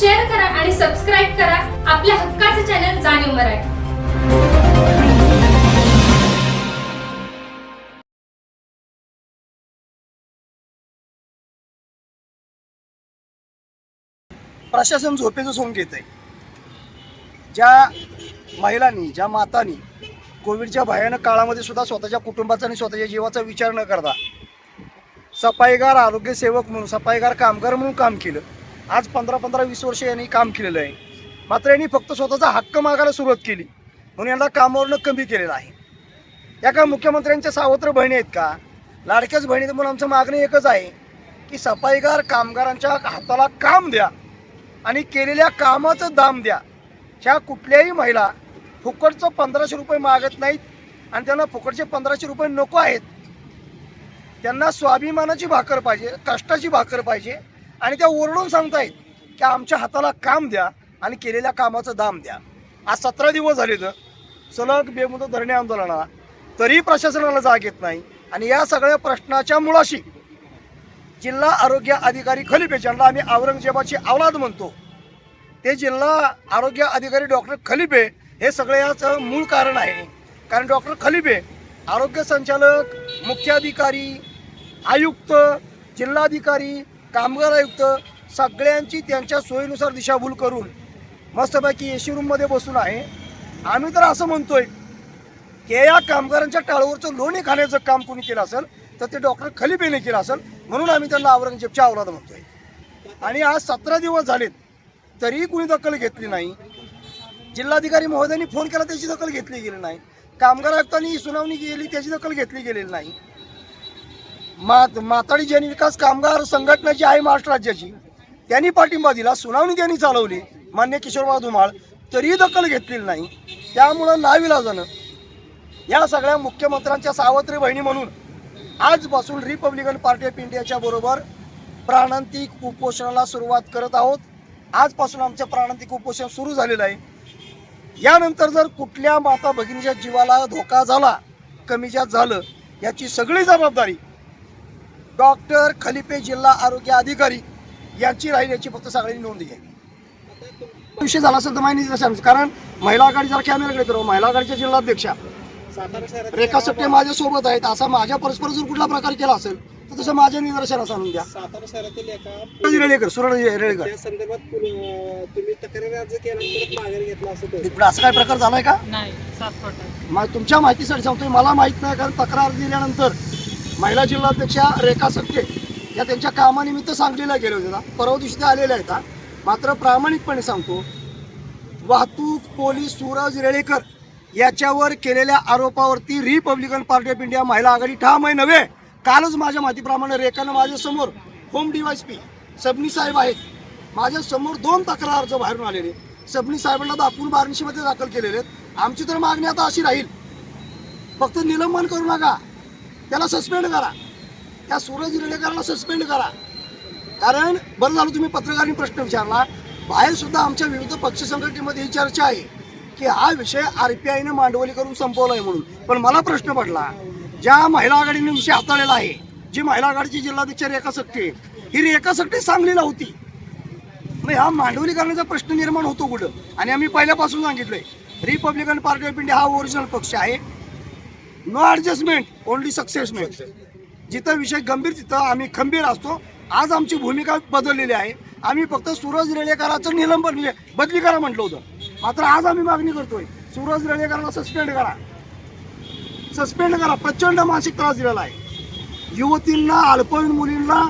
Share करा आणि subscribe करा. आपल्या हक्काचे चॅनल जाणीव मराठी. प्रशासन झोपेचं सोंग घेत आहे. ज्या महिलांनी ज्या मातांनी कोविडच्या भयानक काळामध्ये सुद्धा स्वतःच्या कुटुंबाचा आणि स्वतःच्या जीवाचा विचार न करता सफाईगार आरोग्यसेवक म्हणून सफाईगार कामगार म्हणून काम केलं. आज पंधरा पंधरा वीस वर्ष यांनी काम केलेलं आहे. मात्र यांनी फक्त स्वतःचा हक्क मागायला सुरुवात केली. म्हणून यांना कामावरनं कमी केलेलं आहे. या का मुख्यमंत्र्यांच्या सावत्र बहिणी आहेत का? लाडक्याच बहिणी म्हणून आमचं मागणं एकच आहे की सफाईगार कामगारांच्या हाताला काम द्या आणि केलेल्या कामाचं दाम द्या. ह्या कुठल्याही महिला फुकटचं पंधराशे रुपये मागत नाहीत आणि त्यांना फुकटचे पंधराशे रुपये नको आहेत. त्यांना स्वाभिमानाची भाकर पाहिजे कष्टाची भाकर पाहिजे आणि त्या ओरडून सांगतायत की आमच्या हाताला काम द्या आणि केलेल्या कामाचं दाम द्या. आज सतरा दिवस झाले तर सलग बेमुदत धरणे आंदोलनाला. तरी प्रशासनाला जाग येत नाही. आणि या सगळ्या प्रश्नाच्या मुळाशी जिल्हा आरोग्य अधिकारी खलिफे ज्यांना आम्ही औरंगजेबाची अवलाद म्हणतो ते जिल्हा आरोग्य अधिकारी डॉक्टर खलिफे हे सगळे याचं मूळ कारण आहे. कारण डॉक्टर खलिफे आरोग्य संचालक मुख्याधिकारी आयुक्त जिल्हाधिकारी कामगार आयुक्त सगळ्यांची त्यांच्या सोयीनुसार दिशाभूल करून मस्तपैकी एसी रूममध्ये बसून आहे. आम्ही तर असं म्हणतोय की या कामगारांच्या टाळूवरचं लोणी खाण्याचं काम कोणी केलं असेल तर ते डॉक्टर खलिपेने केलं असेल म्हणून आम्ही त्यांना औरंगजेबच्या अवलाद म्हणतोय. आणि आज सतरा दिवस झालेत तरीही कुणी दखल घेतली नाही. जिल्हाधिकारी महोदयांनी फोन केला त्याची दखल घेतली गेली नाही. कामगार आयुक्तांनी सुनावणी केली त्याची दखल घेतली गेलेली नाही. मात माताडी जनविकास कामगार संघटना जी आहे महाराष्ट्र राज्याची. त्यांनी पाठिंबा दिला सुनावणी त्यांनी चालवली. मान्य किशोरबाब धुमाळ तरीही दखल घेतलेली नाही. त्यामुळं नाविलाजानं या सगळ्या मुख्यमंत्र्यांच्या सावत्री बहिणी म्हणून आजपासून रिपब्लिकन पार्टी ऑफ इंडियाच्या बरोबर प्राणांतिक उपोषणाला सुरुवात करत आहोत. आजपासून आमचं प्राणांतिक उपोषण सुरू झालेलं आहे. यानंतर जर कुठल्या माता भगिनीच्या जीवाला धोका झाला कमी जास्त झालं याची सगळी जबाबदारी डॉक्टर खलिपे जिल्हा आरोग्य अधिकारी यांची राहील याची फक्त सगळ्यांनी नोंद घ्यावी. विषय झाला असेल तर माहिती निदर्शन कारण महिला आघाडी जर कॅमेराकडे तर महिला आघाडीच्या जिल्हाध्यक्षा रेखा सट्टे माझ्यासोबत आहेत. असा माझ्या परस्पर जर कुठला प्रकार केला असेल तर तसं माझ्या निदर्शनास आणून द्या. आणि परत माघारी घेतला असं तो इकडं असं काय प्रकार झालाय का? मग तुमच्या माहितीसाठी सांगतोय. मला माहीत नाही कारण तक्रार दिल्यानंतर महिला जिल्हाध्यक्षा रेखा सत्ते या त्यांच्या कामानिमित्त सांगलीला गेले होते परवा दिवशी ते आलेल्या आहेत मात्र प्रामाणिकपणे सांगतो वाहतूक पोलीस सूरज रेळेकर याच्यावर केलेल्या आरोपावरती रिपब्लिकन पार्टी ऑफ इंडिया महिला आघाडी ठाम आहे नव्हे. कालच माझ्या माहितीप्रमाणे रेखानं माझ्यासमोर होम डिवायस पी सबनी साहेब आहेत. माझ्यासमोर दोन तक्रार अर्ज बाहेरून आलेले. सबनी साहेबांना दाखवून बारणशीमध्ये दाखल केलेले आहेत. आमची तर मागणी आता अशी राहील. फक्त निलंबन करू नका. त्याला सस्पेंड करा. त्या सूरज रेडेकरला सस्पेंड करा. कारण बरं झालं तुम्ही पत्रकारांनी प्रश्न विचारला. बाहेरसुद्धा आमच्या विविध पक्ष संघटनेमध्ये ही चर्चा आहे की हा विषय आर पी आयनं मांडवली करून संपवला आहे म्हणून. पण मला प्रश्न पडला ज्या महिला आघाडीने विषय हाताळलेला आहे जी महिला आघाडीची जिल्हाध्यक्ष रेखा सकटे ही रेखा सकटे सांगलीला होती. मग हा मांडवली करण्याचा प्रश्न निर्माण होतो कुठं? आणि आम्ही पहिल्यापासून सांगितलंय रिपब्लिकन पार्टी ऑफ इंडिया हा ओरिजिनल पक्ष आहे. नो ॲडजस्टमेंट ओन्ली सक्सेसमेंट जिथं विषय गंभीर तिथं आम्ही खंबीर असतो. आज आमची भूमिका बदललेली आहे. आम्ही फक्त सूरज रेळेकराचं निलंबन म्हणजे बदली करा म्हटलं होतं. मात्र आज आम्ही मागणी करतोय सूरज रेडेकरांना सस्पेंड करा. सस्पेंड करा. प्रचंड मानसिक त्रास दिलेला आहे. युवतींना अल्पवयीन मुलींना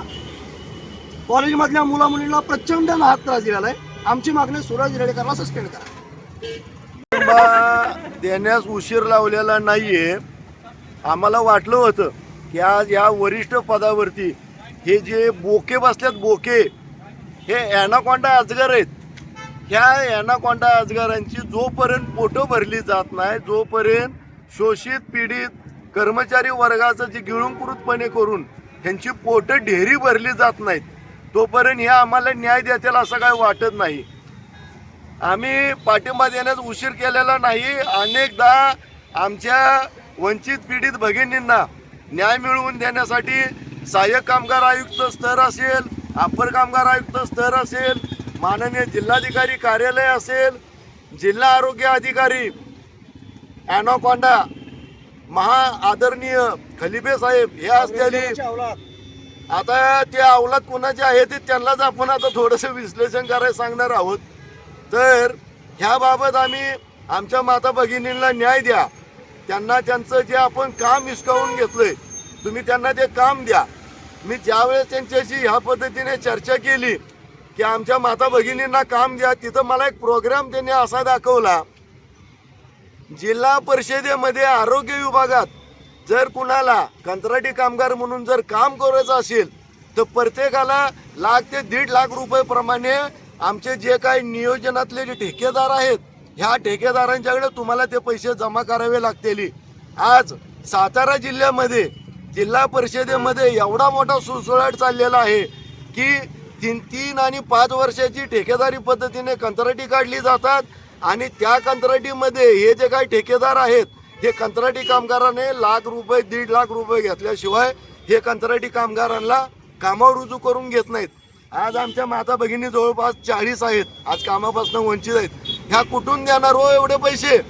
कॉलेजमधल्या मुला मुलींना प्रचंड नाहक त्रास दिलेला आहे. आमची मागणी सूरज रेडेकरला सस्पेंड करा. देण्यास उशीर लावलेला नाहीये. आम्हाला वाटलं होतं की आज या वरिष्ठ पदावरती हे जे बोके बसल्यात बोके हे ॲनाकोंडा अजगर आहेत. ह्या ॲनाकोंडा अजगरांची जोपर्यंत पोटं भरली जात नाही जोपर्यंत शोषित पीडित कर्मचारी वर्गाचं जे गिळुंकृतपणे करून ह्यांची पोटं ढेरी भरली जात नाहीत तोपर्यंत हे आम्हाला न्याय देतील असं काय वाटत नाही. आम्ही पाठिंबा देण्यास उशीर केलेला नाही. अनेकदा आमच्या वंचित पीडित भगिनींना न्याय मिळवून देण्यासाठी सहाय्यक कामगार आयुक्त स्तर असेल अप्पर कामगार आयुक्त स्तर असेल माननीय जिल्हाधिकारी कार्यालय असेल जिल्हा आरोग्य अधिकारी ॲनोकॉन्डा महा आदरणीय खलिबे साहेब हे असलेली. आता ते अवलाद कोणाचे आहे ते त्यांनाच आपण आता थोडंसं विश्लेषण करायला सांगणार आहोत तर ह्याबाबत आम्ही आमच्या माता भगिनींना न्याय द्या त्यांना त्यांचं जे आपण काम हिसकावून घेतलंय तुम्ही त्यांना ते काम द्या. मी ज्यावेळेस त्यांच्याशी ह्या पद्धतीने चर्चा केली की आमच्या माता भगिनींना काम द्या तिथं मला एक प्रोग्राम त्यांनी असा दाखवला. जिल्हा परिषदेमध्ये आरोग्य विभागात जर कुणाला कंत्राटी कामगार म्हणून जर काम करायचं असेल तर प्रत्येकाला लाख ते दीड लाख रुपये प्रमाणे आमचे जे काही नियोजनातले जे ठेकेदार आहेत ह्या ठेकेदारांच्याकडे तुम्हाला ते पैसे जमा करावे लागतील. आज सातारा जिल्ह्यामध्ये जिल्हा परिषदेमध्ये एवढा मोठा सुळसुळाट चाललेला आहे की तीन तीन आणि पाच वर्षाची ठेकेदारी पद्धतीने कंत्राटी काढली जातात आणि त्या कंत्राटीमध्ये हे जे काही ठेकेदार आहेत हे कंत्राटी कामगाराने लाख रुपये दीड लाख रुपये घेतल्याशिवाय हे कंत्राटी कामगारांना कामावर रुजू करून घेत नाहीत. आज आमच्या माता भगिनी जवळपास चाळीस आहेत. आज कामापासून वंचित आहेत. ह्या कुठून देणार हो एवढे पैसे?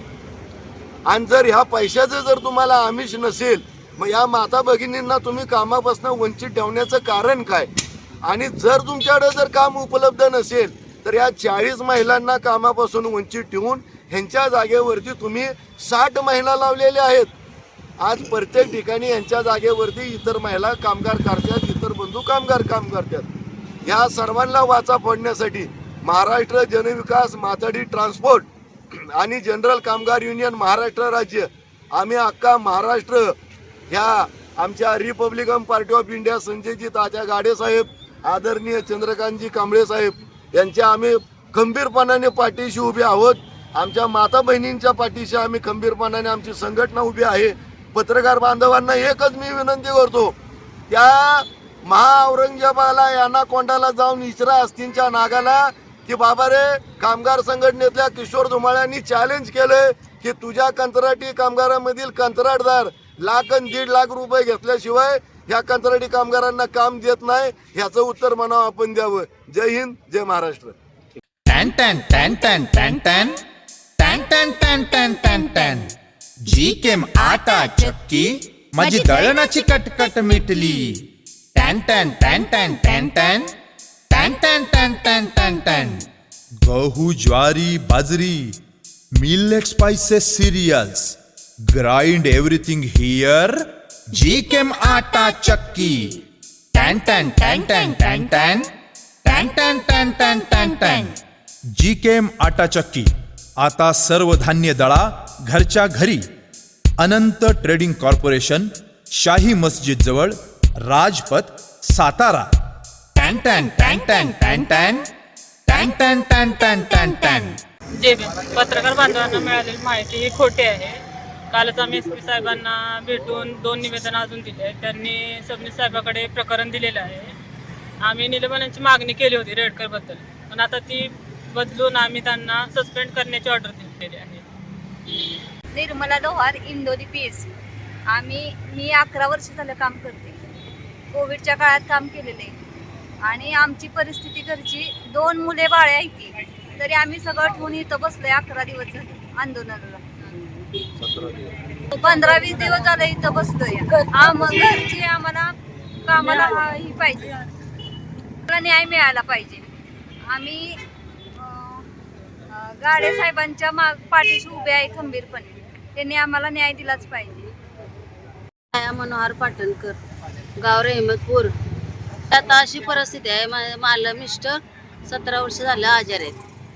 आणि जर ह्या पैशाचं जर तुम्हाला आमिष नसेल मग या माता भगिनींना तुम्ही कामापासून वंचित ठेवण्याचं कारण काय? आणि जर तुमच्याकडे जर काम उपलब्ध नसेल तर या चाळीस महिलांना कामापासून वंचित ठेवून ह्यांच्या जागेवरती तुम्ही साठ महिला लावलेल्या आहेत. आज प्रत्येक ठिकाणी यांच्या जागेवरती इतर महिला कामगार करतात इतर बंधू कामगार काम करतात. ह्या सर्वांना वाचा फोडण्यासाठी महाराष्ट्र जनविकास माथाडी ट्रान्सपोर्ट आणि जनरल कामगार युनियन महाराष्ट्र राज्य. आम्ही अख्खा महाराष्ट्र ह्या आमच्या Republican Party of India Sanjayji Tatya Gade साहेब आदरणीय चंद्रकांतजी कांबळे साहेब यांच्या आम्ही खंबीरपणाने पाठीशी उभे आहोत. आमच्या माता बहिणींच्या पाठीशी आम्ही खंबीरपणाने आमची संघटना उभी आहे. पत्रकार बांधवांना एकच मी विनंती करतो त्या महा औरंगजेबाला यांना कोंडाला जाऊन इचरा अस्तींच्या नागाला की बाबा रे कामगार संघटनेतल्या किशोर धुमाळ्यांनी चॅलेंज केलंय की तुझ्या कंत्राटी कामगारांमधील कंत्राटदार लाख आणि दीड लाख रुपये घेतल्याशिवाय ह्या कंत्राटी कामगारांना काम देत नाही ह्याचं उत्तर म्हणावं आपण द्यावं जय हिंद जय महाराष्ट्र टॅन टॅन टॅन टॅन टॅन टॅन टॅन टॅन टॅन टॅन टॅन टॅन जी केम आटा चक्की माझी दळणाची कटकट मिटली टॅन टॅन टॅन टॅन टॅन टॅन टॅन टॅन टॅन टॅन टॅन टॅन गहू ज्वारी बाजरी millet spices cereals grind everything here जी केम आटा चक्की टॅन टॅन टॅन टॅन टॅन टॅन टॅन टॅन टॅन टॅन टॅन टॅन जी केम आटा चक्की आता सर्व धान्य दळा घरच्या घरी अनंत ट्रेडिंग कॉर्पोरेशन शाही मस्जिद जवळ राजपथ सातारा टॅन टॅन टॅन टॅन टॅन टॅन टॅन टॅन टॅन टॅन टॅन टॅन जे पत्रकार बांधवांना मिळालेली माहिती ही खोटी आहे. कालच आम्ही एस पी साहेबांना भेटून दोन निवेदन अजून दिले आहेत. त्यांनी सबनीस साहेबाकडे प्रकरण दिलेलं आहे. आम्ही निलंबनाची मागणी केली होती रेडकरबद्दल पण आता ती बदलून आम्ही त्यांना सस्पेंड करण्याची ऑर्डर दिलेली आहे. निर्मला लोहार इंदोरी पीस आम्ही मी अकरा वर्ष झालं काम करते. कोविडच्या काळात काम केलेलं आहे. आणि आमची परिस्थिती घरची दोन मुले बाळे आहेत ती. तरी आम्ही सगळं ठेवून इथं बसलोय अकरा दिवस झाले आंदोलनाला. पंधरा वीस दिवस झाले इथं बसलोय. घरची आम्हाला कामाला ही पाहिजे. मला न्याय मिळाला पाहिजे. आम्ही गाडे साहेबांच्या माग पाठीशी उभे आहे खंबीरपणे. त्यांनी आम्हाला न्याय दिलाच पाहिजे. मनोहर पाटणकर गाव रेहमतपूर. आता अशी परिस्थिती आहे. मा- मला मिस्टर सतरा वर्ष झालं आजार आहेत.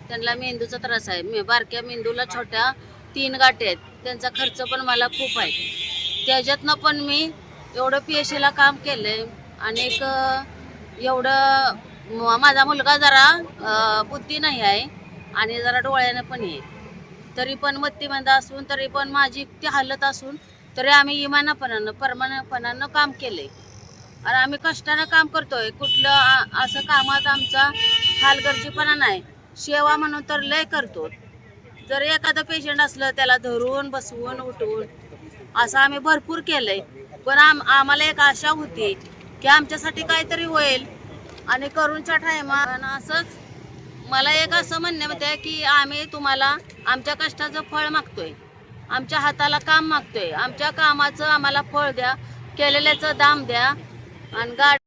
त्यांना मेंदूचा त्रास आहे. मे बारक्या मेंदूला छोट्या तीन गाठी आहेत. त्यांचा खर्च पण मला खूप आहे. त्याच्यातनं पण मी एवढं पी एच सीला काम केलं आहे आणि एक एवढं म- माझा मुलगा जरा बुद्धी नाही आहे आणि जरा डोळ्यानं पण आहे तरी पण मत्तीमंद असून तरी पण माझी इतकी हालत असून तरी आम्ही इमानापणानं परमानपणानं काम केलं आहे आणि आम्ही कष्टानं काम करतोय. कुठलं असं कामात आमचा हालगर्जीपणा नाही. सेवा म्हणून तर लय करतो. जर एखादं पेशंट असलं त्याला धरून बसवून उठवून असं आम्ही भरपूर केलंय. पण आम आम्हाला एक आशा होती की आमच्यासाठी काहीतरी होईल. आणि करूनच्या टायमा असंच मला एक असं म्हणण्यामध्ये आहे की आम्ही तुम्हाला आमच्या कष्टाचं फळ मागतोय. आमच्या हाताला काम मागतोय. आमच्या कामाचं आम्हाला फळ द्या. केलेल्याचं दाम द्या. आणि गाड